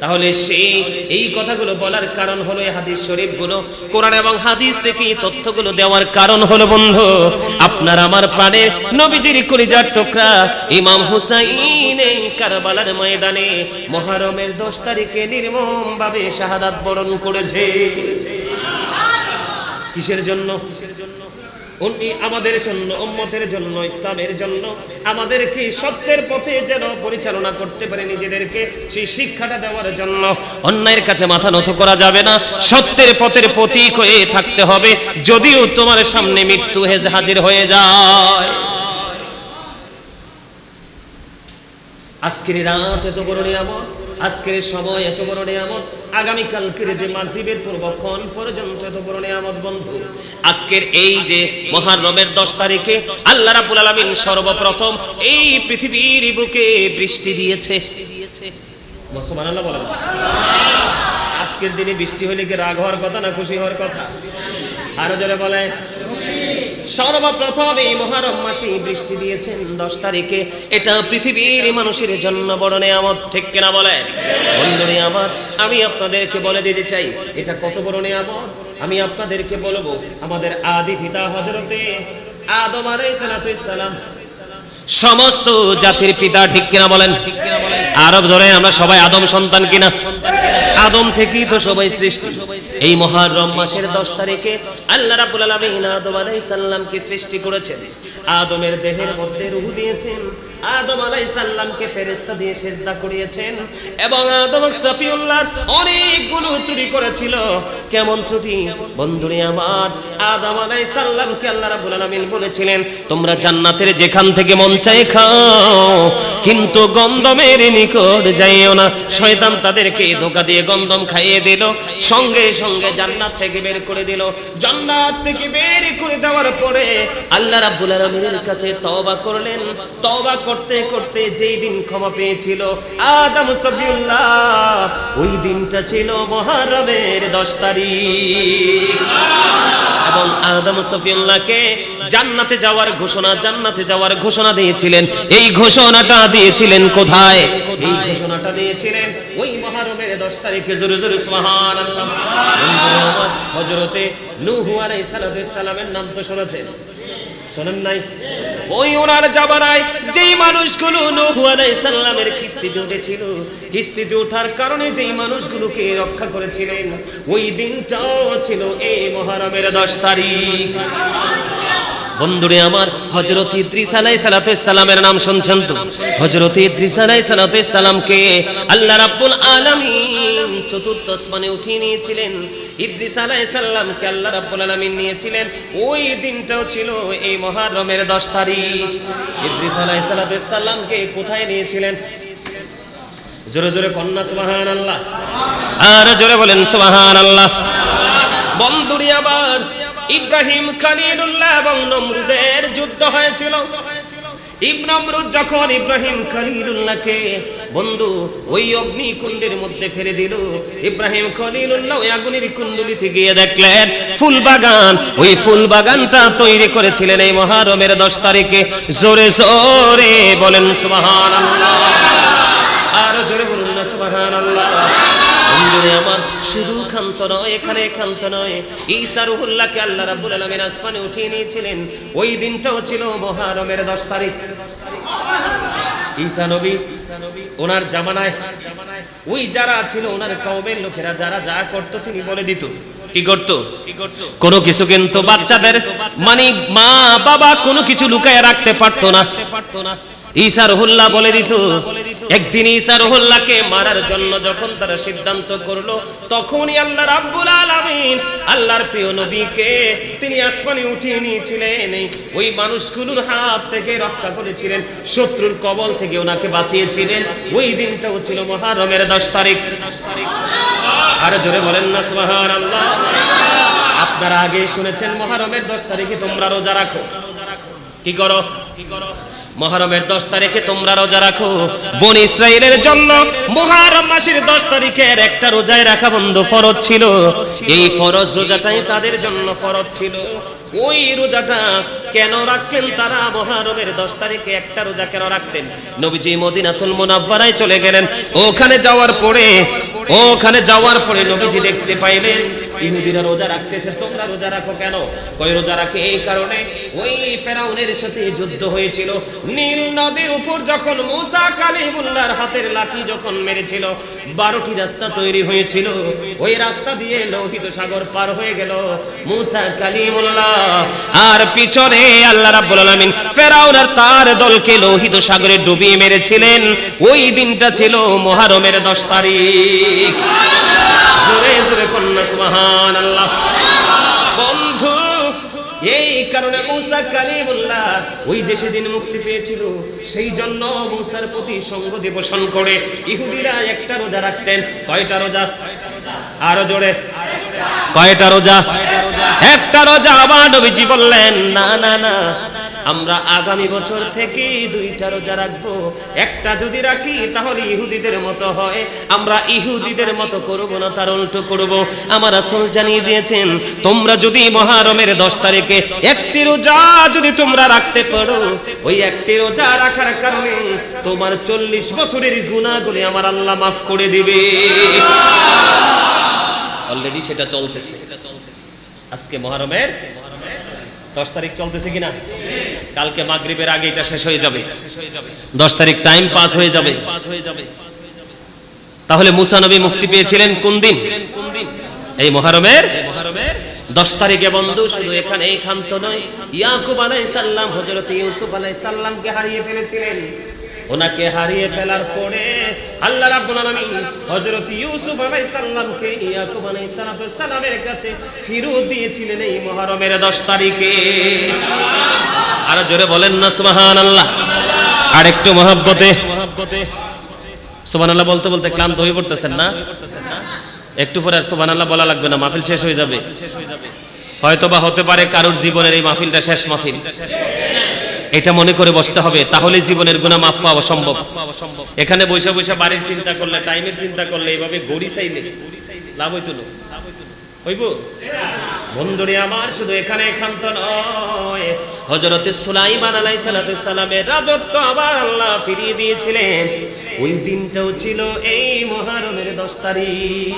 তাহলে সেই এই কথাগুলো বলার কারণ হলো এই হাদিস শরীফগুলো কোরআন এবং হাদিস থেকে তথ্যগুলো দেওয়ার কারণ হলো, বন্ধু, আপনার আমার প্রাণের নবীজির কলিজার টুকরা ইমাম হুসাইন কারবালার ময়দানে মহারমের দশ তারিখে নির্মম ভাবে শাহাদাত বরণ করেছে। কিসের জন্য? উনি আমাদের জন্য, উম্মতের জন্য, ইসলামের জন্য আমাদেরকে সত্যের পথে যেন পরিচালনা করতে পারে নিজেদেরকে সেই শিক্ষাটা দেওয়ার জন্য। অন্যায়ের কাছে মাথা নত করা যাবে না। সত্যের পথের প্রতীক হয়ে থাকতে হবে। যদিও তোমার সামনে মৃত্যু হাজির হয়ে যায়। আজকের রাত এত বড় নিয়ামত। আজকের সময় এত বড় নিয়ামত, আগামীকালকের যে মাগরিবের পূর্বক্ষণ পর্যন্ত এত বড় নিয়ামত, বন্ধু। আজকের এই যে মহারমের দশ তারিখে আল্লাহ রাব্বুল আলামিন সর্বপ্রথম এই পৃথিবীর বুকে বৃষ্টি দিয়েছে। আজকের দিনে বৃষ্টি হলে কি রাগ হওয়ার কথা না খুশি হওয়ার কথা? আরও জোরে বলে সর্বপ্রথম এই মহারম মাসে বৃষ্টি দিয়েছেন দশ তারিখে। এটা পৃথিবীর মানুষের জন্য বড় নেয়ামত, ঠিক কিনা বলেন? বন্ধু নিয়ামত আমি আপনাদেরকে বলে দিতে চাই, এটা কত বড় নেয়ামত? আমি আপনাদেরকে বলব, আমাদের আদি পিতা হজরতে আদম আলাইহিস সালাম সমস্ত জাতির পিতা ঠিক কিনা বলেন? আরব ধরে আমরা সবাই আদম সন্তান কিনা? আদম থেকেই তো সবাই সৃষ্টি। এই মহারম মাসের দশ তারিখে আল্লাহ রাবুল আলমিন আদম আলাই সাল্লামকে সৃষ্টি করেছেন। আদমের দেহের মধ্যে রুহু দিয়েছেন। আদম আলাইহিস সালামকে ফেরেশতা দিয়ে সেজদা করিয়েছেন এবং আদম সফিউল্লাহ অনেকগুলো ত্রুটি করেছিল। কেমন ত্রুটি? বন্ধুরে আমার, আদম আলাইহিস সালামকে আল্লাহ রাব্বুল আলামিন বলেছিলেন, তোমরা জান্নাতের যেখান থেকে মন চায় খাও, কিন্তু গন্ধমের নিকট যাইও না। শয়তান তাদেরকে ধোকা দিয়ে গন্ধম খাইয়ে দিল, সঙ্গে সঙ্গে জান্নাত থেকে বের করে দিল। জান্নাত থেকে বের করে দেওয়ার পরে আল্লাহ রাব্বুল আলামিনের কাছে তওবা করলেন। তওবা করতে করতে যেই দিন ক্ষমা পেয়েছিল আদম সফিউল্লাহ, ওই দিনটা ছিল মহারমের দশ তারিখ। এবং আদম সফিউল্লাহকে জান্নাতে যাওয়ার ঘোষণা, জান্নাতে যাওয়ার ঘোষণা দিয়েছিলেন। এই ঘোষণাটা দিয়েছিলেন কোথায়? এই ঘোষণাটা দিয়েছিলেন ওই মহারমের দশ তারিখে। জোরে জোরে সুবহানাল্লাহ। হযরতে নূহ আলাইহিস সালামের নাম তো শুনেছেন। শোনেন নাই? ওই ওনার জামানায় যেই মানুষগুলো নূহ আলাইহিস সালামের কিস্তিতে উঠেছিল কিস্তিতে ওঠার কারণে যেই মানুষগুলোকে রক্ষা করেছিলেন, ওই দিনটাও ছিল এই মহারমের দশ তারিখ। বন্ধুরে আমার হজরত ইদ্রিস আলাই সালামের নাম শুনছেন তো? হজরত ইদ্রিস আলাই সালামকে আল্লাহ রাব্বুল আলামিন চতুর্থ আসমানে উঠিয়ে নিয়েছিলেন। ইদ্রিস আলাই সাল্লামকে আল্লাহ রাব্বুল আলামিন নিয়েছিলেন। ওই দিনটাও ছিল এই মহারমের দশ তারিখ। ইদ্রিস আলাই সালামকে কোথায় নিয়েছিলেন? জোরে জোরে কন্যা সুবাহান আল্লাহ আর জোরে বলেন সুবাহান আল্লাহ বন্ধুরি আবার ইব্রাহিম খালিলুল্লাহ এবং নমরুদের যুদ্ধ হয়েছিল। যখন ইব্রাহিম বন্ধু, ওই মধ্যে ফেলে দিল, ইব্রাহিম খলিলুল্লাহ ওই আগুনের গিয়ে দেখলেন, ফুল বাগান। ওই ফুল বাগানটা তৈরি করেছিলেন এই মহারমের দশ তারিখে। জোরে জোরে বলেন, সুবহানাল্লাহ। আরও জোরে বলুন না বন্ধুরে আমার, শুধু ক্ষান্ত নয়, এখানে ক্ষান্ত নয়। ঈসা রুহুল্লাহকে আল্লাহ রাব্বুল আলামিন আসমানে উঠিয়ে নিয়েছিলেন। ওই দিনটাও ছিল মুহররমের 10 তারিখ। ঈসা নবী, ওনার জামানায়, ওই যারা ছিল ওনার কওমের লোকেরা, যারা যা করত তিনি বলে দিত। কি করতো? কোনো কিছু কিন্তু বাচ্চাদের মানে মা বাবা কোনো কিছু লুকায় রাখতে পারতো না। ঈসা রহুল্লাহ বলে দিত, একদিন ঈসা রহুল্লাহকে মারার জন্য যখন তারা সিদ্ধান্ত করল, তখনই আল্লাহ রাব্বুল আলামিন আল্লাহর প্রিয় নবীকে তিনি আসমানে উঠিয়ে নিয়েছিলেন। ওই মানুষগুলোর হাত থেকে রক্ষা করেছিলেন, শত্রুর কবল থেকে ওনাকে বাঁচিয়েছিলেন। ওই দিনটাও ছিল মহারমের দশ তারিখ। আর জোরে বলেন না, সুবহানাল্লাহ। আপনারা আগে শুনেছেন, মহারমের দশ তারিখে তোমরা রোজা রাখো। কি করো কি করো? মহরমের দশ তারিখে তোমরা রোজা রাখো। বন ইসরায়েলের জন্য মহরম মাসের দশ তারিখের একটা রোজায় রাখা বন্ধু ফরজ ছিল। এই ফরজ রোজাটাই তাদের জন্য ফরজ ছিল। ওই রোজাটা কেন রাখতেন তারা? মহারমের দশ তারিখে একটা রোজা কেন রাখতেন? নবীজি মদিনাতুল মোনাব্বারায় চলে গেলেন। ওখানে যাওয়ার পরে, ওখানে যাওয়ার পরে নবীজি দেখতে পাইলেন ইহুদিরা রোজা রাখতেছে, তোমরা রোজা রাখো কেন? কই রোজা রাখে এই কারণে ওই ফেরাউনের সাথে যুদ্ধ হয়েছিল। নীল নদীর উপর যখন মুসা কালিমুল্লাহর হাতের লাঠি যখন মেরেছিল, বারোটি রাস্তা তৈরি হয়েছিল। ওই রাস্তা দিয়ে লোহিত সাগর পার হয়ে গেল। মুসা কালিমুল্লাহ, আর পিছনে আল্লাহ রাব্বুল আলামিন ফেরাউন আর তার দলকে লোহিত সাগরে ডুবিয়ে মেরেছিলেন। ওই দিনটা ছিল মুহররমের 10 তারিখ। জোরে জোরে কন্যা সুবহান আল্লাহ বন্ধু, এই কারণে মুসা কালিমুল্লাহ ওই যে সেদিন মুক্তি পেয়েছিল, সেই জন্য মুসার প্রতি সঙ্গ দিবসন করে ইহুদিরা একটা রোজা রাখতেন। কয়টা রোজা? আরও জোরে। কয়টা রোজা? একটা রোজা। আবার নবীজি বললেন, না না না। আমরা আগামী বছর থেকে দুইটা রোজা রাখব। একটা যদি রাখি, তাহলে ইহুদিদের মতো হয়। আমরা ইহুদিদের মতো করব না, তার উল্টো করব। আমার আসল জানিয়ে দিয়েছেন, তোমরা যদি মহারমের দশ তারিখে একটি রোজা যদি তোমরা রাখতে পারো, ওই একটি রোজা রাখার কারণে তোমার চল্লিশ বছরের গুণাগুলি আমার আল্লাহ মাফ করে দিবে। অলরেডি সেটা চলতেছে। আজকে মহারমের দশ তারিখ চলতেছে কিনা? কালকে মাগরীবের আগে এটা শেষ হয়ে যাবে। দশ তারিখ টাইম পাস হয়ে যাবে। তাহলে মুসা নবী মুক্তি পেয়েছিলেন কোন দিন? এই মহারমের দশ তারিখে বন্ধু, শুধু এখানে এই খান্ত নয়, ইয়াকুব আলাই সাল্লাম হজরত ইউসুফ আলাই সাল্লামকে হারিয়ে ফেলেছিলেন। ওনাকে হারিয়ে ফেলার পরে আল্লাহ রাব্বুল আলামিন হযরত ইউসুফ আলাইহিস সালামকে ইয়াকুব আলাইহিস সালামের কাছে ফিরত দিয়েছিলেন এই মুহররমের 10 তারিখে। আর জোরে বলেন না, সুবহানাল্লাহ। আর একটু মহব্বতে। সুবহানাল্লাহ বলতে বলতে ক্লান্ত হয়ে পড়তেছেন না? একটু পরে আর সুবহানাল্লাহ বলা লাগবে না, মাহফিল শেষ হয়ে যাবে। হয়তো বা হতে পারে কারোর জীবনের এই মাহফিলটা শেষ মাহফিল। এটা মনে করে বসতে হবে তাহলে জীবনের গুণা মাফ পাওয়া সম্ভব। এখানে বসে বসে বাড়ির চিন্তা করলে, টাইমের চিন্তা করলে এইভাবে গড়ি চাইলে লাভ হইতো না। বন্ধুরে আমার, শুধু এখানে নয়। রাজত্ব আল্লাহ ফিরিয়ে দিয়েছিলেন। ওই দিনটাও ছিল এই দশ তারিখ।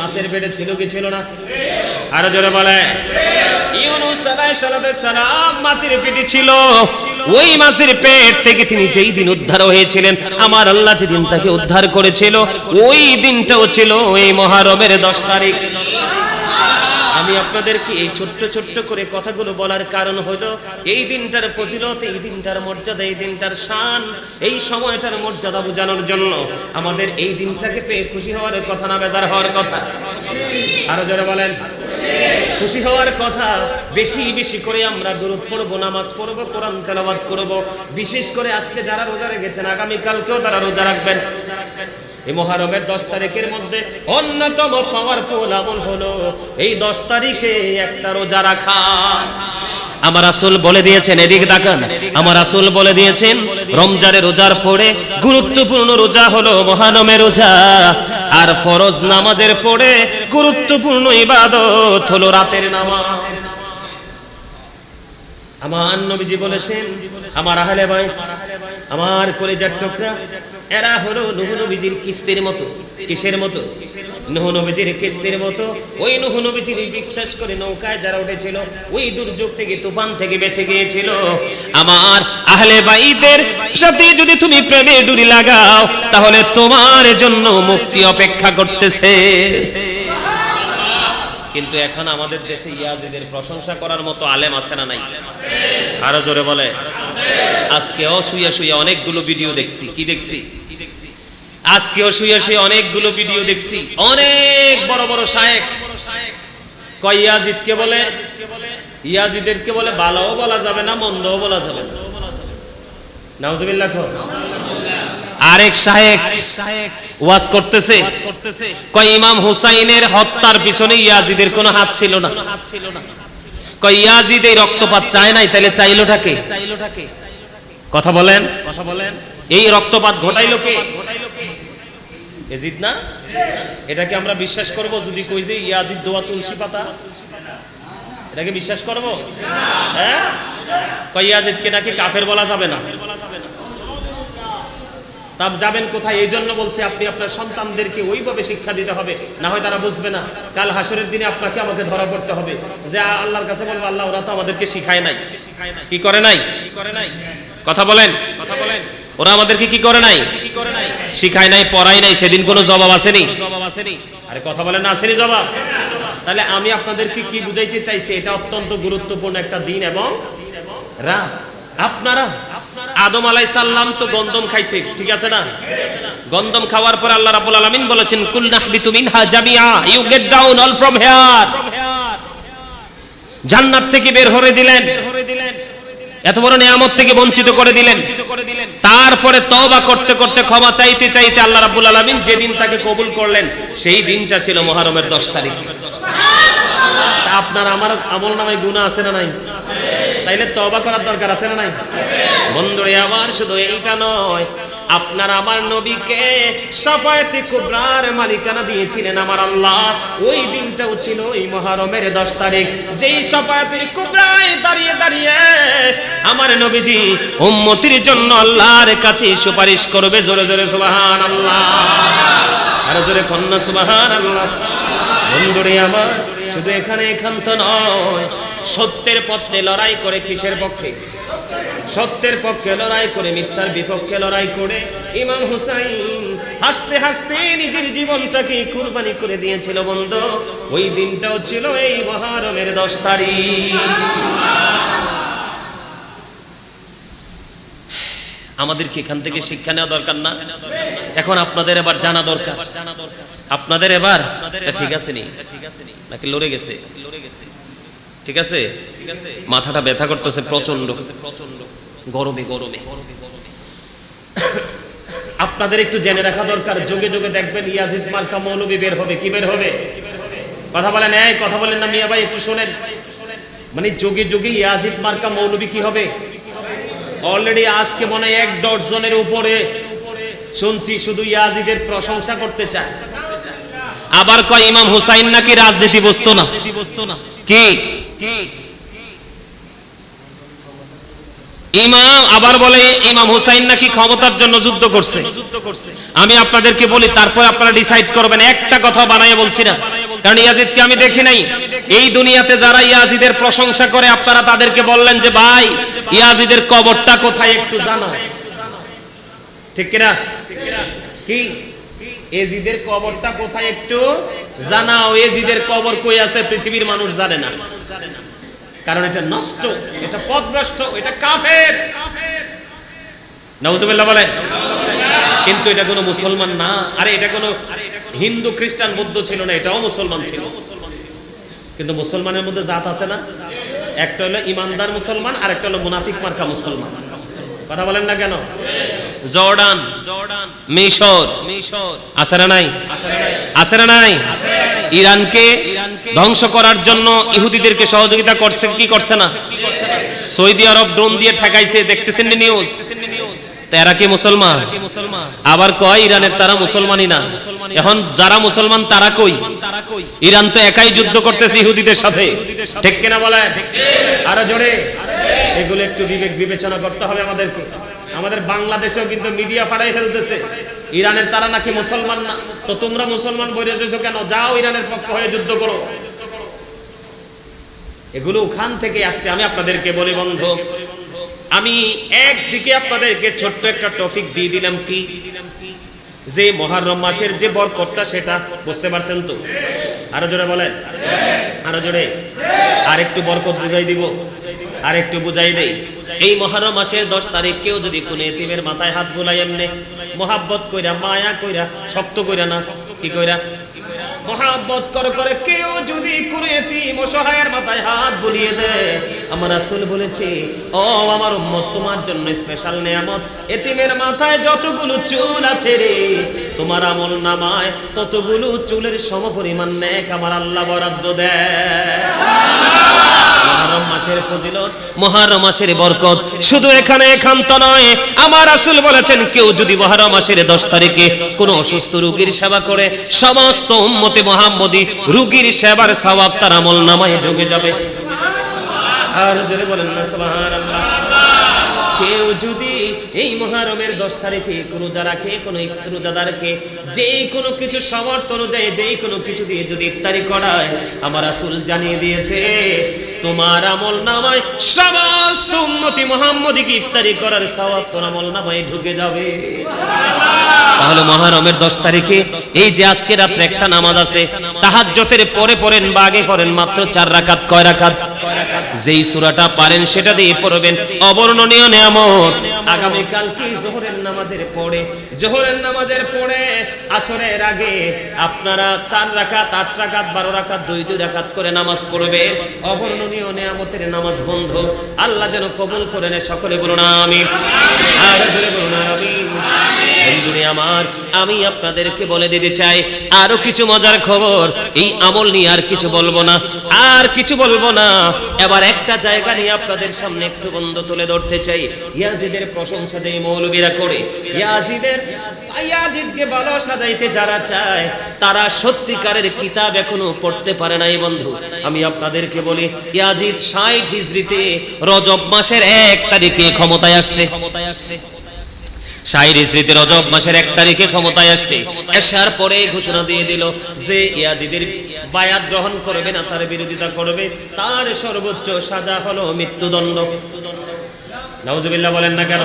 মাছের পেটে ছিল কি ছিল না? আরও জোরে বলে। ইউনুস আলাইহিস সালাম মাছের পেটে ছিল। ওই মাছের পেট থেকে তিনি যেই দিন উদ্ধার হয়েছিলেন আমার আল্লাহ যেদিন তাকে উদ্ধার করেছিল ওই দিনটাও ছিল এই মহারবের দশ তারিখ। আমি আপনাদেরকে এই ছোট্ট ছোট্ট করে কথাগুলো বলার কারণ হলো, এই দিনটার ফজিলত, এই দিনটার মর্যাদা, এই দিনটার শান, এই সময়টার মর্যাদা বোঝানোর জন্য আমাদের এই দিনটাকে পেয়ে খুশি হওয়ার কথা না, বেজার হওয়ার কথা? আরও জোরে বলেন। খুশি হওয়ার কথা বেশি বেশি করে আমরা দূরত পড়ব, নামাজ পড়ব, কোরআন তেলাবাদ করব। বিশেষ করে আজকে যারা রোজা রেখেছেন, আগামীকালকেও তারা রোজা রাখবেন। এই মহারমের দশ তারিখের মধ্যে অন্যতম পাওয়ারফুল আমল হলো এই দশ তারিখে একটা রোজা রাখা। আমার আসল বলে দিয়েছেন, এদিক দেখান আমার আসল বলে দিয়েছেন রমজানের রোজার পরে গুরুত্বপূর্ণ রোজা হলো মহানমে রোজা। আর ফরজ নামাজের পরে গুরুত্বপূর্ণ ইবাদত হলো রাতের নামাজ। আমার নবীজি বলেছেন, আমার আহলে ভাই আমার কলেজার টুকরা এরা হলো নুহ নবীজির কিস্তির মতো। কিসের মতো? নুহ নবীজির কিস্তির মতো। ওই নুহ নবীজির বিশ্বাস করে নৌকায় যারা উঠেছিল, ওই দুর্যোগ থেকে, তুফান থেকে বেঁচে গিয়েছিল। আমার আহলে বাইদের সাথে যদি তুমি প্রেমে ডুরি লাগাও, তাহলে তোমার জন্য মুক্তি অপেক্ষা করতেছে। কিন্তু এখন আমাদের দেশে ইয়াজিদের প্রশংসা করার মতো আলেম আছে না নাই? আরও জোরে বলে। আজকেও শুয়ে শুয়ে অনেকগুলো ভিডিও দেখছি। কি দেখছি? আজকেও শুয়ে শুয়ে অনেকগুলো ভিডিও দেখছি। অনেক বড় বড় শায়েক। কয় ইয়াজিদকে বলে? ইয়াজিদেরকে বলে ভালোও বলা যাবে না, মন্দও বলা যাবে না। নাউজুবিল্লাহ। আরেক শায়েক ওয়াজ করতেছে। কয় ইমাম হুসাইনের হত্যার পিছনে ইয়াজিদের কোনো হাত ছিল না। কয় ইয়াজিদ এই রক্তপাত চায় নাই তাহলে চাইলোটাকে চাইলোটাকে কথা বলেন কথা বলেন। এই রক্তপাত ঘটাইলো কে? এজিদ না? এটাকে আমরা বিশ্বাস করব যদি কই যে ইয়াজিদ দোয়া তুলসী পাতা। এটাকে বিশ্বাস করব? হ্যাঁ? কই ইয়াজিদকে নাকি কাফের বলা যাবে না। তা যাবেন কোথায়? এই জন্য বলছে আপনি আপনার সন্তানদেরকে ওইভাবে শিক্ষা দিতে হবে। না হয় তারা বুঝবে না। কাল হাসরের দিনে আপনাকে আমাকে ধরা পড়তে হবে। যে আল্লাহর কাছে বলব, আল্লাহ, ওরা তো আমাদেরকে শিখায় নাই। কি করে নাই? করে নাই কথা বলেন। কথা বলেন। ওরা আমাদেরকে কি করে নাই কি করে নাই? শিখায় নাই পড়াই নাই সেদিন কোনো জবাব আসেনি। আরে কথা বলেন না আসেনি জবাব। তাহলে আমি আপনাদেরকে কি বুঝাইতে চাইছি এটা অত্যন্ত গুরুত্বপূর্ণ একটা দিন এবং রাত। আপনারা আদম আলাই সাল্লাম তো গন্দম খাইছে ঠিক আছে না? গন্দম খাওয়ার পর আল্লাহ রাব্বুল আলামিন বলেছেন কুল নাহবিতু মিনহা জামিআ you get down all from here জান্নাত থেকে বের হরে দিলেন। এত বড় নিয়ামত থেকে বঞ্চিত করে দিলেন। তারপরে তবা করতে করতে ক্ষমা চাইতে চাইতে আল্লাহ রাব্বুল আলামিন যেদিন তাকে কবুল করলেন, সেই দিনটা ছিল মুহররমের 10 তারিখ। আপনার আমার আমল নামায় গুনাহ আছে না নাই? তাইলে তবা করার দরকার আছে না নাই? বন্ধুরে, আমার শুধু এইটা নয় আপনার আমার নবীকে সাফায়াতে কুবরার মালিকানা দিয়েছিলেন আমার আল্লাহ। ওই দিনটাও ছিল এই মহরমের দশ তারিখ। যেই সাফায়াতের কুবরায় দাঁড়িয়ে দাঁড়িয়ে আমার নবীজি উম্মতির জন্য আল্লাহর কাছে সুপারিশ করবে জোরে জোরে সুবহান আল্লাহ আর জোরে কন্যা সুবহান আল্লাহ বন্ধুরে আমার, শুধু এখানে এখান্ত নয়, সত্যের পথে লড়াই করে কিসের পক্ষে? সত্যের পক্ষে লড়াই করে, মিথ্যার বিপক্ষে লড়াই করে। ইমাম হুসাইন হাসতে হাসতে নিজের জীবনটাকে কুরবানি করে দিয়েছিল বন্ধু। ওই দিনটাও ছিল এই মহারমের দশ তারিখ। আমাদেরকে এখান থেকে শিক্ষা নেওয়া দরকার না। এখন আপনাদের এবার জানা দরকার। আপনাদের এবার ঠিক আছে নি? নাকি লড়ে গেছে লড়ে গেছে? ঠিক আছে? মাথাটা ব্যথা করতেছে প্রচণ্ড প্রচণ্ড গরমে গরমে। আপনাদের একটু জেনে রাখা দরকার যোগে যোগে দেখবেন ইয়াজিদ মার্কা মৌলবি বের হবে। কি বের হবে? কথা বলেন এই কথা বলেন না মিয়া ভাই একটু শোনেন। মানে যোগে যোগে ইয়াজিদ মার্কা মৌলবি কি হবে? অলরেডি আজকে মনে হয় এক ডজনের উপরে শুনছি শুধু ইয়াজিদের প্রশংসা করতে চায়। আবার কয় ইমাম হুসাইন নাকি রাজনীতি বস্তু না। কি? ইমাম আবার বলে, ইমাম হুসাইন নাকি ক্ষমতার জন্য যুদ্ধ করছে। আমি আপনাদেরকে বলি, তারপর আপনারা ডিসাইড করবেন। একটা কথা বানায় বলছি না। কারণ ইয়াজিদকে আমি দেখি নাই। এই দুনিয়াতে যারা ইয়াজিদের প্রশংসা করে, আপনারা তাদেরকে বললেন যে, ভাই, ইয়াজিদের কবরটা কোথায় একটু জানা ঠিক কিনা? কি? এজিদের কবরটা কোথায় একটু জানাও। এজিদের কবর কই আছে পৃথিবীর মানুষ জানে না। কারণ এটা নষ্ট, এটা পথভ্রষ্ট এটা কাফের। নাউজুবিল্লাহ বলে কিন্তু এটা কোনো মুসলমান না। আরে, এটা কোনো হিন্দু, খ্রিস্টান, বৌদ্ধ ছিল না, এটাও মুসলমান ছিল। কিন্তু মুসলমানের মধ্যে জাত আছে না? একটা হলো ইমানদার মুসলমান আর একটা হলো মুনাফিক মার্কা মুসলমান। কথা বলেন না কেন? জর্ডান, মিশর আছে নাই? না নাই? ইরানকে ধ্বংস করার জন্য ইহুদিদেরকে সহযোগিতা করছে, কি করছে না? সৌদি আরব ড্রোন দিয়ে ঠেকাইছে, দেখতেছেন নিউজ তারা কি মুসলমান? আবার কয়, ইরানের তারা মুসলমানই না। এখন যারা মুসলমান, তারা কই? ইরান তো একাই যুদ্ধ করতেছে ইহুদিদের সাথে। ঠিক কিনা বলে আরও জোরে? এগুলো একটু বিবেক বিবেচনা করতে হবে আমাদেরকে। আমাদের বাংলাদেশেও কিন্তু মিডিয়া পাড়াই ফেলতেছে। ইরানের তারা নাকি মুসলমান না? তো তোমরা মুসলমান বলে এসেছ কেন? যাও ইরানের পক্ষ হয়ে যুদ্ধ করো। এগুলো ওখান থেকে আসছে। আমি আপনাদেরকে বলি, বন্ধু, আমি একদিকে আপনাদেরকে ছোট্ট একটা টপিক দিয়ে দিলাম কি? যে মহারম মাসের যে বরকতটা সেটা, বুঝতে পারছেন তো? আরও জোরে বলেন। আরও জোরে। আর একটু বরকত বুঝাই দিব। আর একটু বুঝাই দেই। এই মহারম মাসের দশ তারিখ কেউ যদি কোনো এতিমের মাথায় হাত বুলাই এমনি মোহাব্বত কইরা, মায়া কইরা, শক্ত কইরা না, কি কইরা? মহাব্বত করে করে কেউ যদি অসহায়ের মাথায় হাত বুলিয়ে দেয়। আমার রাসূল বলেছে, ও আমার উম্মত, তোমার জন্য স্পেশাল নিয়ামত। এতিমের মাথায় যতগুলো চুল আছে রে, তোমার আমল নামায় ততগুলো চুলের সমপরিমাণ নেক আমার আল্লাহ বরাদ্দ দেয়। মহরম মাসের বরকত, শুধু এখানে একান্ত নয়, আমার রাসূল বলেছেন, কেউ যদি মহরম মাসের 10 তারিখে কোনো অসুস্থ রোগীর সেবা করে, সমস্ত উম্মতে মোহাম্মদী রুগীর সেবার সওয়াব তার আমল নামায় ঢুকে যাবে। আর জোরে বলেন না, সুবহানাল্লাহ। কেউ যদি এই মহারমের দশ তারিখে কোনো কোনো রোজাদারকে যে কোনো কিছু সমর্থ অনুযায়ী যে কোনো কিছু দিয়ে যদি ইফতারি করায়, আমার আসুল জানিয়ে দিয়েছে তোমার আমল নামায় সমস্ত উন্নতি মোহাম্মদীকে ইফতারি করার সওয়াব তোর আমল নামায় ঢুকে যাবে। তাহলে মহারমের দশ তারিখে এই যে আজকে রাত্রে একটা নামাজ আছে তাহাজ্জতের পরে পড়েন বা আগে পড়েন মাত্র চার রাকাত কয় রাকাত? যেই সূরাটা পারেন সেটা দিয়ে পড়বেন। অবর্ণনীয় নিয়ামত। আগামীকাল কি জোহরের নামাজের পরে জোহরের নামাজের পরে আসরের আগে আপনারা চার রাকাত, আট রাকাত, বারো রাকাত, দুই দুই রাকাত করে নামাজ পড়বে। অবর্ণনীয় নিয়ামতের নামাজ বন্ধ। আল্লাহ যেন কবুল করে নেয়, সকলে বলুন আমিন। আর বলুন বন্ধুরে আমার, আমি আপনাদেরকে বলে দিতে চাই, আরও কিছু মজার খবর। এই আমল নিয়ে আর কিছু বলব না, আর কিছু বলব না। এবার একটা জায়গা নিয়ে আপনাদের সামনে একটু বন্ধ তুলে ধরতে চাই। ইয়াজিদের প্রশংসা যে মৌলবীরা করে। ইয়াজিদের ইয়াজিদকে তারা সত্যিকারের কিতাব এখনও পড়তে পারে নাই বন্ধু। আমি আপনাদেরকে বলি, ইয়াজিদ ষাট হিজরিতে রজব মাসের এক তারিখে ক্ষমতায় আসছে। ক্ষমতায় আসছে রজব মাসের এক তারিখে ক্ষমতায় আসছে। এসার পরে ঘোষণা দিয়ে দিল যে, ইয়াজিদের বায়াত গ্রহণ করবে না, তার বিরোধিতা করবে, তার সর্বোচ্চ সাজা হলো মৃত্যুদণ্ড। নাউজুবিল্লাহ বলেন না কেন?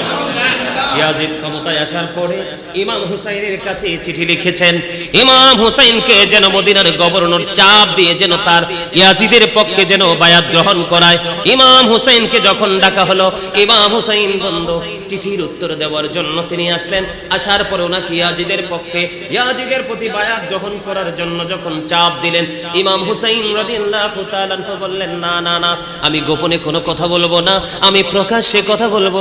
ইয়াজিদ ক্ষমতায় আসার পরে ইমাম হুসাইনের কাছে চিঠি লিখেছেন, ইমাম হুসাইনকে যেন মদিনার গভর্নর চাপ দিয়ে যেন তার ইয়াজিদের পক্ষে যেন বায়াত গ্রহণ করায়, ইমাম হুসাইনকে যখন ডাকা হলো, ইমাম হুসাইন বন্ধ চিঠির উত্তর দেওয়ার জন্য তিনি আসলেন। আসার পর ওনাকে ইয়াজিদের পক্ষে ইয়াজিদের প্রতি বায়াত গ্রহণ করার জন্য যখন চাপ দিলেন, ইমাম হুসাইন রাদিয়াল্লাহু তাআলা বললেন, না না না, আমি গোপনে কোনো কথা বলব না, আমি প্রকাশ্যে কথা বলব,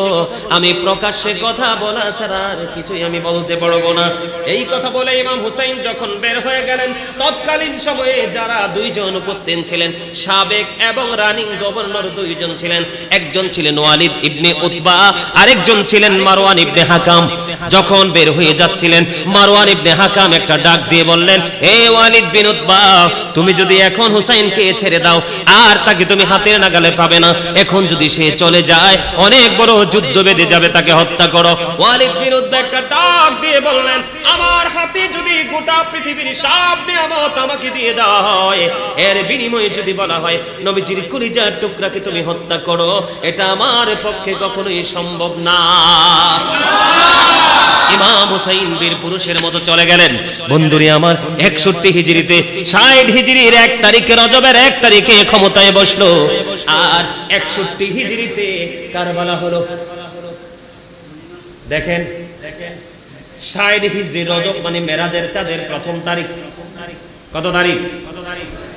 আমি প্রকাশ্যে কথা বলা ছাড়া আর কিছুই আমি বলতে পারব না। এই কথা বলে ইমাম হুসাইন যখন বের হয়ে গেলেন, তৎকালীন সময়ে যারা দুইজন উপস্থিত ছিলেন, সাবেক এবং রানিং গভর্নর দুইজন ছিলেন। একজন ছিলেন ওয়ালিদ ইবনে উতবা, আরেকজন ছিলেন মারওয়ান ইবনে হাকাম। যখন বের হয়ে যাচ্ছিলেন, মারওয়ান ইবনে হাকাম একটা ডাক দিয়ে বললেন, এ ওয়ালিদ বিন উতবা, তুমি যদি এখন হুসাইনকে ছেড়ে দাও, আর তাকে তুমি হাতের নাগালে পাবে না। এখন যদি সে চলে যায়, অনেক বড় যুদ্ধ বেঁধে যাবে, তাকে হত্যা করো। ওয়ালিদ বিন উতবা একটা ডাক দিয়ে বললেন, আমার হাতে যদি গোটা পৃথিবীর সব নিয়ামত আমাকে দিয়ে দেওয়া হয় এর বিনিময়ে যদি বলা হয়, নবীজির কলিজার টুকরাকে তুমি হত্যা করো, এটা আমার পক্ষে কখনোই সম্ভব না। ইমাম হুসাইন পুরুষের মতো চলে গেলেন। বন্ধুরি আমার, একষট্টি এক তারিখে, রজবের এক তারিখে ক্ষমতায় বসল। আর একষট্টি হলো। দেখেন রজব মানে চাঁদের প্রথম তারিখ। কত তারিখ?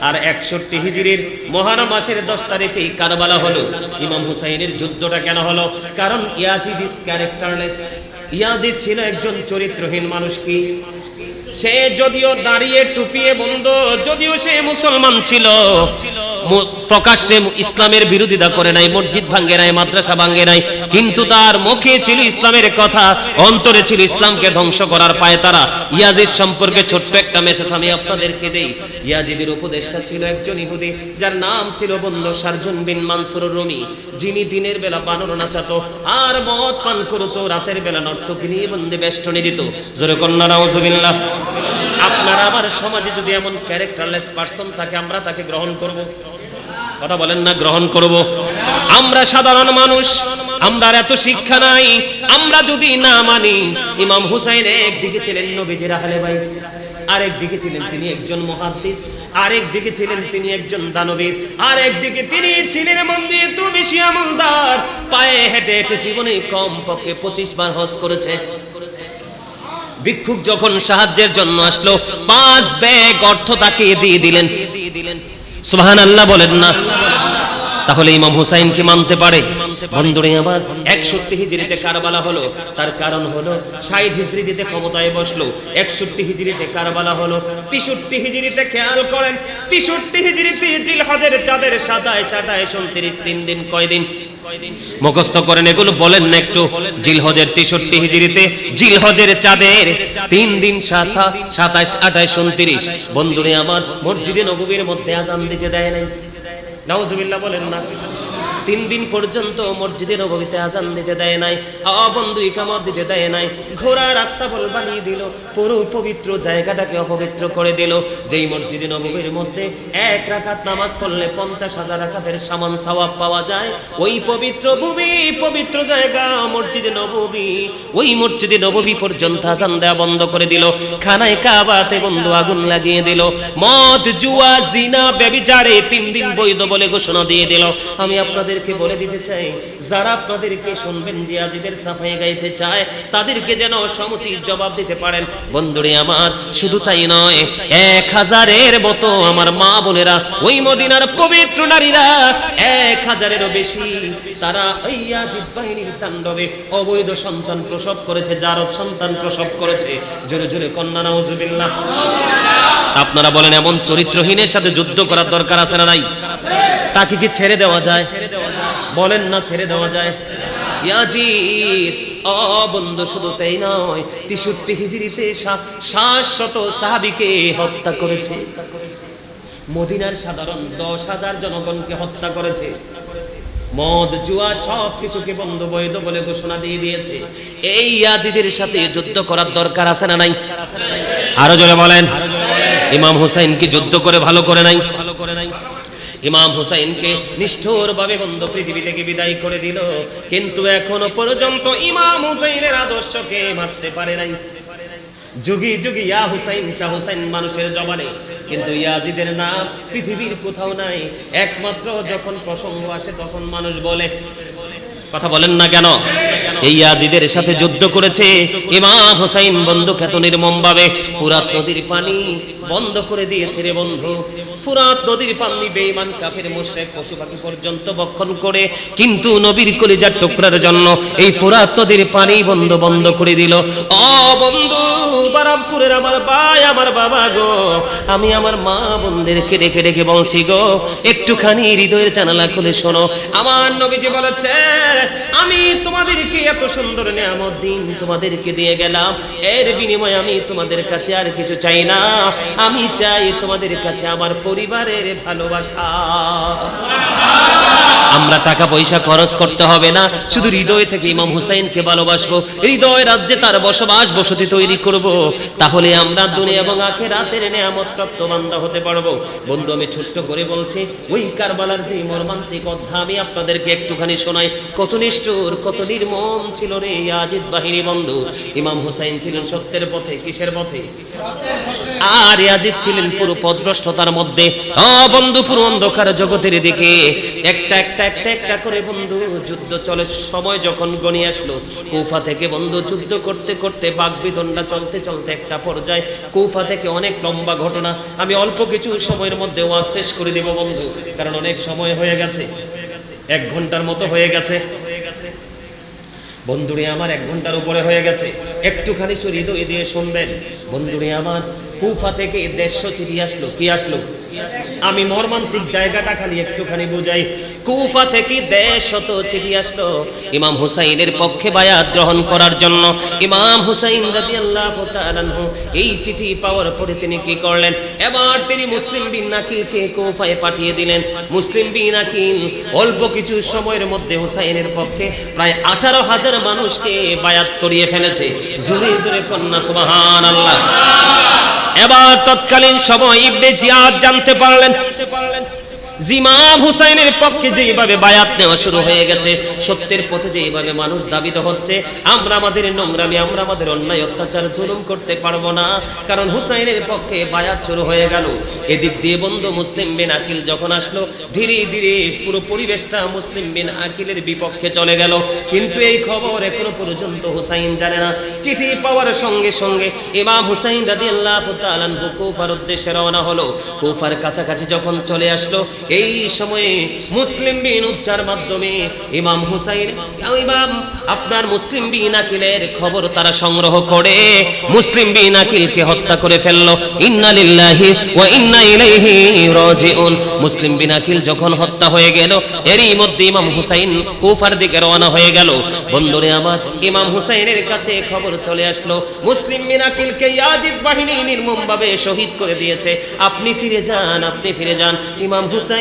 আর একষট্টি হিজড়ির মহান মাসের দশ তারিখে কারবালা হলো। ইমাম হুসাইনের যুদ্ধটা কেন হলো? কারণ ইয়াজিদ ইজ ক্যারেক্টারলেস ইয়াজিদ ছিল একজন চরিত্রহীন মানুষ কি? সে যদিও দাঁড়িয়ে টুপিয়ে বন্ধ, যদিও সে মুসলমান ছিল। প্রকাশ্যে ইসলামের বিরোধিতা করে নাই, মসজিদ ভাঙ্গে নাই, মাদ্রাসা ভাঙ্গে নাই, কিন্তু তার মুখে ছিল ইসলামের কথা, অন্তরে ছিল ইসলামকে ধ্বংস করার পায় তারা। ইয়াজিদ সম্পর্কে ছোট্ট একটা মেসেজ আমি আপনাদেরকে দেই। ইয়াজিদের উপদেষ্টা ছিল একজন ইহুদি, যার নাম ছিল বন্ধ সার্জন বিন মানসুর রুমি, যিনি দিনের বেলা বানর নাচাতো, আর মদ পান করতো, রাতের বেলা নর্তকী নিয়ে বন্দে বেষ্টনী দিত। জোরে কন্যা, নাউজুবিল্লাহ। আপনার আমার সমাজে যদি এমন ক্যারেক্টারলেস পার্সন থাকে, আমরা তাকে গ্রহণ করব। কথা বলেন না, গ্রহণ করব। আমরা সাধারণ মানুষ, আমরা এত শিক্ষা নাই। আমরা যদি না মানি, ইমাম হুসাইন একদিকে ছিলেন নবীজির আহলে ভাই আরেক দিকে ছিলেন তিনি একজন মহাদ্দিস আরেক দিকে ছিলেন তিনি একজন দানবীর আরেক দিকে তিনি ছিলেন মন্দির এত বেশি আমলদার। পায়ে হেঁটে হেঁটে জীবনে কম পক্ষে পঁচিশ বার হজ করেছে। ভিক্ষুক যখন সাহায্যের জন্য আসলো, পাঁচ ব্যাগ অর্থ তাকে দিয়ে দিলেন। সুবহান আল্লাহ বলেন না। তাহলে ইমাম হুসাইনকে মানতে পারে? বন্ধুরে আমার, একষট্টি হিজড়িতে কারবালা হলো, তার কারণ হলো ষাট হিজড়িতে ক্ষমতায় বসল, একষট্টি হিজড়িতে কারবালা হলো, তেষট্টি হিজড়িতে খেয়াল করেন, তেষট্টি হিজড়িতে জিল হজের চাঁদের সাতায় সাতায় উনত্রিশ, তিন দিন, কয় দিন? মুখস্থ করেন, এগুলো বলেন না একটু। জিলহজের তেষট্টি হিজড়িতে, জিলহজের চাঁদের তিন দিন সাতাশ আঠাশ উনত্রিশ। বন্ধুরে, আমার মসজিদে নবীর মধ্যে আজান দিতে দেয় নাই। নাউজুবিল্লাহ বলেন না। তিন দিন পর্যন্ত মসজিদে নবীতে আজান দিতে দেয় নাই। আ বন্ধু ইকামত দিতে দেয় নাই। ঘোড়া রাস্তা বল বানিয়ে দিল, পুরো পবিত্র জায়গাটাকে অপবিত্র করে দিল। যেই মসজিদে নবীর মধ্যে এক রাকাত নামাজ পড়লে পঞ্চাশ হাজার রাকাতের সামান সওয়াব পাওয়া যায়, ওই পবিত্র ভূমি, পবিত্র জায়গা, মসজিদে নববী ওই মসজিদে নববী পর্যন্ত আজান দেওয়া বন্ধ করে দিল। খানায় কাবাতে বন্ধু আগুন লাগিয়ে দিল। মদ, জুয়া, জিনা, ব্যবিচারে তিন দিন বৈধ বলে ঘোষণা দিয়ে দিল। আমি আপনাদেরকে বলে দিতে চাই, যারা আপনাদেরকে শুনবেন যে আজিদের চাপাই গাইতে চায়, তাদেরকে যেন সমুচিত জবাব দিতে পারেন। বন্ধুরে আমার, শুধু তাই নয়, এক হাজারের মতো আমার মা বোনেরা, ওই মদিনার পবিত্র নারীরা, এক হাজারেরও বেশি, তারা ওই আজিদ বাহিনীর তাণ্ডবে অবৈধ সন্তান প্রসব করেছে যার সন্তান প্রসব করেছে। জোরে জোরে কন্যা, নাউজুবিল্লাহ। আপনারা বলেন, এমন চরিত্রহীনের সাথে যুদ্ধ করার দরকার আছে না নাই? তাকে কি ছেড়ে দেওয়া যায়? বলেন না ছেড়ে দেওয়া যায়। ইয়াজিদ ও বন্ধু শুধু তাই নয় তেষট্টি হিজড়িতে শাশ্বত সাহাবিকে হত্যা করেছে। মদিনার সাধারণ দশ হাজার জনগণকে হত্যা করেছে। মদ জুয়া সব কিছুকে বন্ধ বৈধ বলে ঘোষণা দিয়ে দিয়েছে। এই ইয়াজিদের সাথে যুদ্ধ করার দরকার আছে না নাই? আরও জোরে বলেন। ইমাম হুসাইন কি যুদ্ধ করে ভালো করে নাই? ভালো করে নাই। ইমাম হুসাইনকে নিষ্ঠুরভাবে বন্ধ পৃথিবী থেকে বিদায় করে দিল। কিন্তু এখনও পর্যন্ত ইমাম হুসাইনের আদর্শকে মারতে পারে নাই। যুগি যুগি ইয়া হুসাইন, শাহ হুসাইন মানুষের জবানে। কিন্তু ইয়াজিদের নাম পৃথিবীর কোথাও নাই। একমাত্র যখন প্রসঙ্গ আসে তখন মানুষ বলে, কথা বলেন না কেন? এই ইয়াজিদের সাথে যুদ্ধ করেছে ইমাম হুসাইন বন্ধু খ্যাত নির্মমভাবে ফুরাত নদীর পানি বন্ধ করে দিয়েছে রে বন্ধু। ফুরাত নদীর পানি বেঈমান কাফের, মুশরিক পশু পাখি পর্যন্ত বক্ষণ করে, কিন্তু নবীর কলিজার টুকরার জন্য এই ফুরাত নদীর পানি বন্ধ বন্ধ করে দিল। ও বন্ধু, বারামপুরের আমার ভাই, আমার বাবা গো, আমি আমার মা বোনদেরকে ডেকে ডেকে বলছি গো, একটুখানি হৃদয়ের জানালা খুলে শোনো। আমার নবীজি বলেছে, আমি তোমাদেরকে এত সুন্দর নিয়ামত দিন, তোমাদেরকে দিয়ে গেলাম। এর বিনিময়ে আমি তোমাদের কাছে আর কিছু চাই না। আমি চাই তোমাদের কাছে আমার পরিবারের ভালোবাসা। আমরা টাকা পয়সা খরচ করতে হবে না, শুধু হৃদয় থেকে ইমাম হুসাইনকে ভালোবাসবো, হৃদয় রাজ্যে তার বসবাস বসতি তৈরি করব। তাহলে আমরা দুনিয়া এবং আখে রাতের নিয়ামত প্রাপ্ত বান্দা হতে পারব। বন্ধু, আমি ছোট্ট করে বলছি, ওই কারবালার যে মর্মান্তিক অধ্যা আমি আপনাদেরকে একটুখানি শোনাই। কত নিষ্ঠুর, কত নির্মম ছিল রে আজিদ বাহিনী বন্ধু। ইমাম হুসাইন ছিলেন সত্যের পথে, কিসের পথে? আর ইয়াজিদ ছিলেন পুরো পথভ্রষ্টতার মধ্যে। বন্ধু, পুরো অন্ধকার জগতের দিকে। একটা একটা একটা একটা করে বন্ধু, যুদ্ধ চলে, সময় যখন গণি আসলো, কুফা থেকে বন্ধু, যুদ্ধ করতে করতে বাগবিদণ্ডা চলতে চলতে একটা পর্যায়ে কুফা থেকে অনেক লম্বা ঘটনা। আমি অল্প কিছু সময়ের মধ্যে ওয়াজ শেষ করে দেব, বন্ধু, কারণ অনেক সময় হয়ে গেছে। এক ঘণ্টার মতো হয়ে গেছে। বন্ধুরে, আমার এক ঘণ্টার উপরে হয়ে গেছে। একটুখানি হৃদয় দিয়ে শুনবেন। বন্ধুরে, আমার কুফা থেকে দেড়শো চিঠি আসলো, কি আসলো? আমি মর্মান্তিক জায়গাটা খালি একটুখানি বুঝাই। কুফা থেকে দেড়শত চিঠি আসলো, ইমাম হুসাইনের পক্ষে বায়াত গ্রহণ করার জন্য। ইমাম হুসাইন রাদিয়াল্লাহু তাআলা এই চিঠি পাওয়ার পরে তিনি কি করলেন? এবার তিনি মুসলিম বিন নাকিলকে কুফায় পাঠিয়ে দিলেন। মুসলিম বিন নাকিল অল্প কিছু সময়ের মধ্যে হুসাইনের পক্ষে প্রায় আঠারো হাজার মানুষকে বায়াত করিয়ে ফেলেছে। জোরে জোরে কন্যা, সুবহানাল্লাহ। এবার তৎকালীন সময় ইবনে জিয়াদ জানতে পারলেন। জিমাম হুসাইনের পক্ষে যেভাবে বায়াত নেওয়া শুরু হয়ে গেছে, সত্যের পথে যেভাবে মানুষ দাবিত হচ্ছে, আমরা আমাদের নোংরামি, আমরা আমাদের অন্যায়, অত্যাচার জুলুম করতে পারব না। কারণ হুসাইনের পক্ষে বায়াত শুরু হয়ে গেল। এদিক দিয়ে বন্ধু মুসলিম বিন আকিল যখন আসলো, ধীরে ধীরে পুরো পরিবেশটা মুসলিম বিন আকিলের বিপক্ষে চলে গেল। কিন্তু এই খবর এখনও পর্যন্ত হুসাইন জানে না। চিঠি পাওয়ার সঙ্গে সঙ্গে ইমাম হুসাইন রাদিয়াল্লাহু তাআলা কুফার উদ্দেশ্যে রওনা হলো। কুফার কাছাকাছি যখন চলে আসলো এই সময়ে মুসলিম বিন উচ্চার মাধ্যমে ইমাম হুসাইন ইমাম আপনার মুসলিম বিন আকিলের খবর তারা সংগ্রহ করে। মুসলিম বিন আকিলকে হত্যা করে ফেলল। ইন্না লিল্লাহি ওয়া ইন্না ইলাইহি রাজিউন। মুসলিম বিন আকিল যখন হত্যা হয়ে গেল, এরই মধ্যে ইমাম হুসাইন কুফার দিকে রওনা হয়ে গেল। বন্ধুরে আমার, ইমাম হুসাইনের কাছে খবর চলে আসলো। মুসলিম বিন আকিলকে ইয়াজিদ বাহিনী নির্মমভাবে শহীদ করে দিয়েছে। আপনি ফিরে যান, আপনি ফিরে যান। ইমাম হুসাইন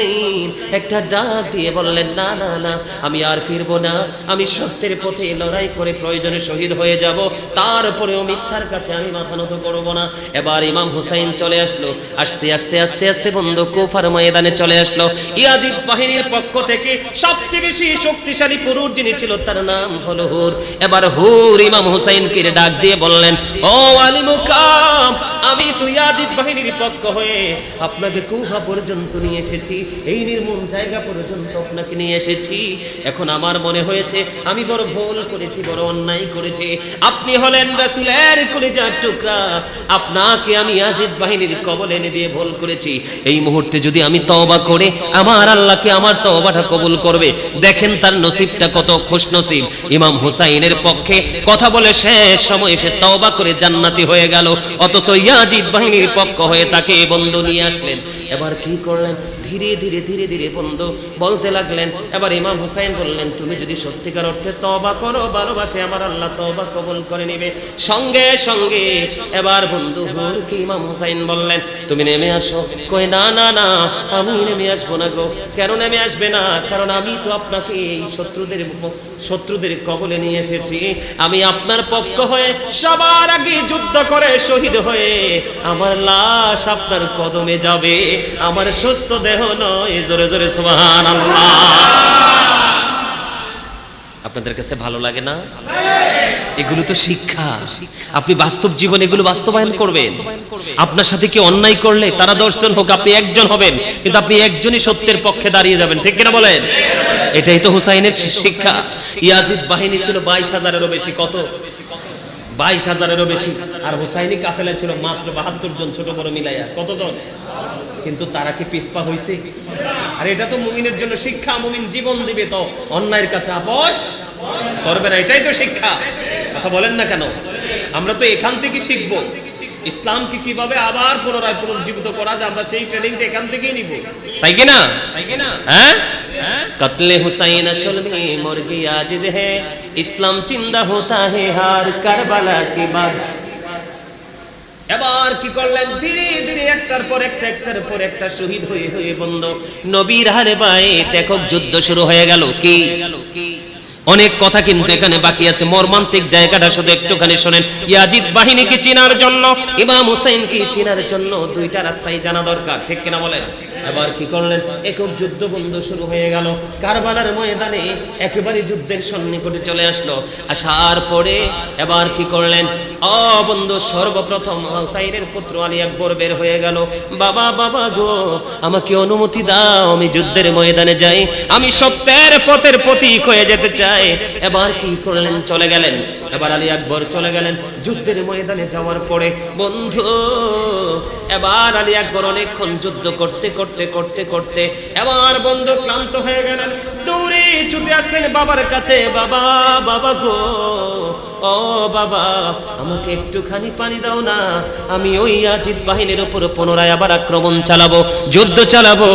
একটা ডাক দিয়ে বললেন, না না না, আমি আর ফিরবো না। আমি সত্যের পথে লড়াই করে প্রয়োজনে শহীদ হয়ে যাব। তারপরেও মিথ্যার কাছে আমি মাথা নত করব না। এবার ইমাম হুসাইন চলে আসলো। আস্তে আস্তে আস্তে আস্তে বন্ধু কুফার ময়দানে চলে আসলো। ইয়াজিদ বাহিনীর পক্ষ থেকে সবচেয়ে বেশি শক্তিশালী পুরুষ যিনি ছিল, তার নাম হলো হুর। এবার হুর ইমাম হুসাইনকে ডাক দিয়ে বললেন, ও আলী মুকাম, আমি তো ইয়াজিদ বাহিনীর পক্ষ হয়ে আপনাকে কুহা পর্যন্ত নিয়ে এসেছি। এই নির্মম জায়গা পর্যন্ত আপনাকে নিয়ে এসেছি। এখন আমার মনে হয়েছে, আমি বড় ভুল করেছি, বড় অন্যায় করেছি। আপনি হলেন রাসূলের কলিজার টুকরা। আপনাকে আমি ইয়াজিদ বাহিনীর কবলে এনে দিয়ে ভুল করেছি। এই মুহূর্তে যদি আমি তওবা করে আমার আল্লাহকে আমার তওবাটা কবুল করবে, দেখেন তার নসিবটা কত খুশ নসিব ইমাম হুসাইনের পক্ষে কথা বলে শেষ সময় এসে তওবা করে জান্নাতি হয়ে গেল। অথচ ইয়াজিদ বাহিনীর পক্ষ হয়ে তাকে বন্ধু নিয়ে আসলেন। এবার কি করলেন? ধীরে ধীরে ধীরে ধীরে বন্ধু বলতে লাগলেন, এবার ইমাম হুসাইন বললেন, তুমি যদি সত্যিকার অর্থে তবা করো, ভালোবাসে আমার আল্লাহ তবা কবুল করে নিবে। সঙ্গে সঙ্গে এবার বন্ধু হুরকে ইমাম হুসাইন বললেন, তুমি নেমে আসো। কই না না না, আমি নেমে আসব না গো। কেন নেমে আসবে না? কারণ আমি তো আপনাকে এই শত্রুদের শত্রুদের কবলে নিয়ে এসেছি। আমি আপনার পক্ষ হয়ে সবার আগে যুদ্ধ করে শহীদ হয়ে আমার লাশ আপনার কদমে যাবে। আমার সুস্থ দেহ আপনাদের কাছে ভালো লাগে না? এগুলো তো শিক্ষা। আপনি বাস্তব জীবন এগুলো বাস্তবায়ন করবেন। আপনার সাথে কি অন্যায় করলে তারা দশজন হোক, আপনি একজন হবেন, কিন্তু আপনি একজনই সত্যের পক্ষে দাঁড়িয়ে যাবেন। ঠিক কিনা বলেন? এটাই তো হুসাইনের শিক্ষা। ইয়াজিদ বাহিনী ছিল বাইশ হাজারেরও বেশি, কত? বাইশ হাজারেরও বেশি। আর হুসাইনি কাফেলা ছিল মাত্র বাহাত্তর জন ছোট বড় মিলাইয়া। কতজন? কিন্তু তারা কি পিসপা হয়েছে আর এটা তো মুমিনের জন্য শিক্ষা মুমিন জীবন দিবে তো অন্যায়ের কাছে আপোষ করবে না এটাই তো শিক্ষা কথা বলেন না কেন আমরা তো এখান থেকে শিখব ইসলামকে কিভাবে আবার পুনরায় পুনর্জীবিত করা যায় আমরা সেই ট্রেনিংটা এখান থেকেই নিব তাই কি না তাই কি না হ্যাঁ कत्ले हुसैन असल में मुर्गी आजिद है इस्लाम चिंदा होता है हार करबला के बाद এবার কি করলেন? ধীরে ধীরে একটার পর একটা, একটার পর একটা শহীদ হয়ে হয়ে বন্ধ। নবীর হারে বাই দেখো যুদ্ধ শুরু হয়ে গেল কি? অনেক কথা কিন্তু এখানে বাকি আছে। মর্মান্তিক জায়গাটা শুধু একটুখানি শোনেন। ইয়াজিদ বাহিনীকে চিনার জন্য, ইমাম হুসাইনকে চেনার জন্য দুইটা রাস্তায় জানা দরকার। ঠিক কিনা বলেন? এবার কি করলেন? একক যুদ্ধ বন্ধ শুরু হয়ে গেল। কারবালার ময়দানে একেবারে যুদ্ধের সন্নিকটে চলে আসলো। আসার পরে এবার কি করলেন? অ বন্ধু সর্বপ্রথম হুসাইনের পুত্র আলী আকবর বের হয়ে গেল। বাবা বাবা গো, আমাকে অনুমতি দাও, আমি যুদ্ধের ময়দানে যাই। আমি সত্যের পথের প্রতীক হয়ে যেতে চাই। এবার কি করলেন? চলে গেলেন। এবার আলী আকবর চলে গেলেন। যুদ্ধের ময়দানে যাওয়ার পরে, বন্ধু, এবার আলী আকবর অনেকক্ষণ যুদ্ধ করতে করতে করতে করতে, এবার বন্ধু ক্লান্ত হয়ে গেলেন। দৌড়ে ছুটে আসলেন বাবার কাছে। বাবা বাবা গো, ও বাবা, আমাকে একটুখানি পানি দাও না। আমি ওই আজিদ বাহিনীর উপর পুনরায় আবার আক্রমণ চালাবো, যুদ্ধ চালাবো।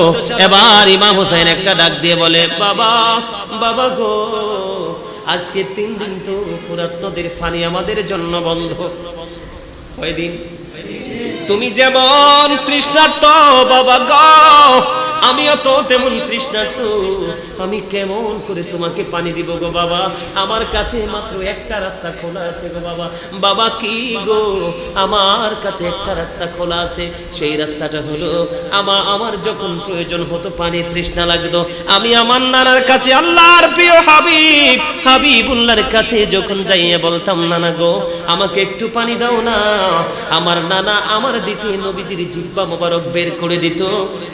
এবার ইমাম হোসেন একটা ডাক দিয়ে বলে, বাবা বাবা গো আজকে তিন দিন তো ফুরাত নদীর ফানি আমাদের জন্য বন্ধ। কয়দিন? তুমি যেমন তৃষ্ণার্ত, বাবা গো আমিও তো তেমন তৃষ্ণার্ত। আমি কেমন করে তোমাকে পানি দিব গো বাবা? আমার কাছে মাত্র একটা রাস্তা খোলা আছে গো বাবা। বাবা, কি গো? আমার কাছে একটা রাস্তা খোলা আছে। সেই রাস্তাটা হলো আমার আমার যখন প্রয়োজন হতো পানি, তৃষ্ণা লাগতো। আমি আমার নানার কাছে, আল্লাহর প্রিয় হাবিব, হাবিবুল্লাহর কাছে যখন যাইয়া বলতাম, নানা গো, আমাকে একটু পানি দাও না। আমার নানা আমার দিকে নবীজির জিব্বা মোবারক বের করে দিত।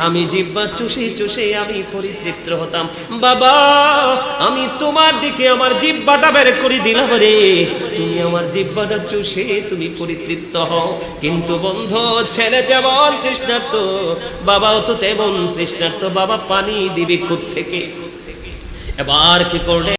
আমি জিব্বা চুষে চুষে আমি পরিতৃপ্ত হতাম। বাবা, আমি তোমার দিকে আমার জিব্বাটা বের করে দিলাম রে। তুমি আমার জিব্বাটা চুষে তুমি পরিতৃপ্ত হও। কিন্তু বন্ধু, ছেলে যেমন তৃষ্ণার্ত, বাবাও তো তেমন তৃষ্ণার্ত। বাবা পানি দিবি থেকে এবার কি করলে?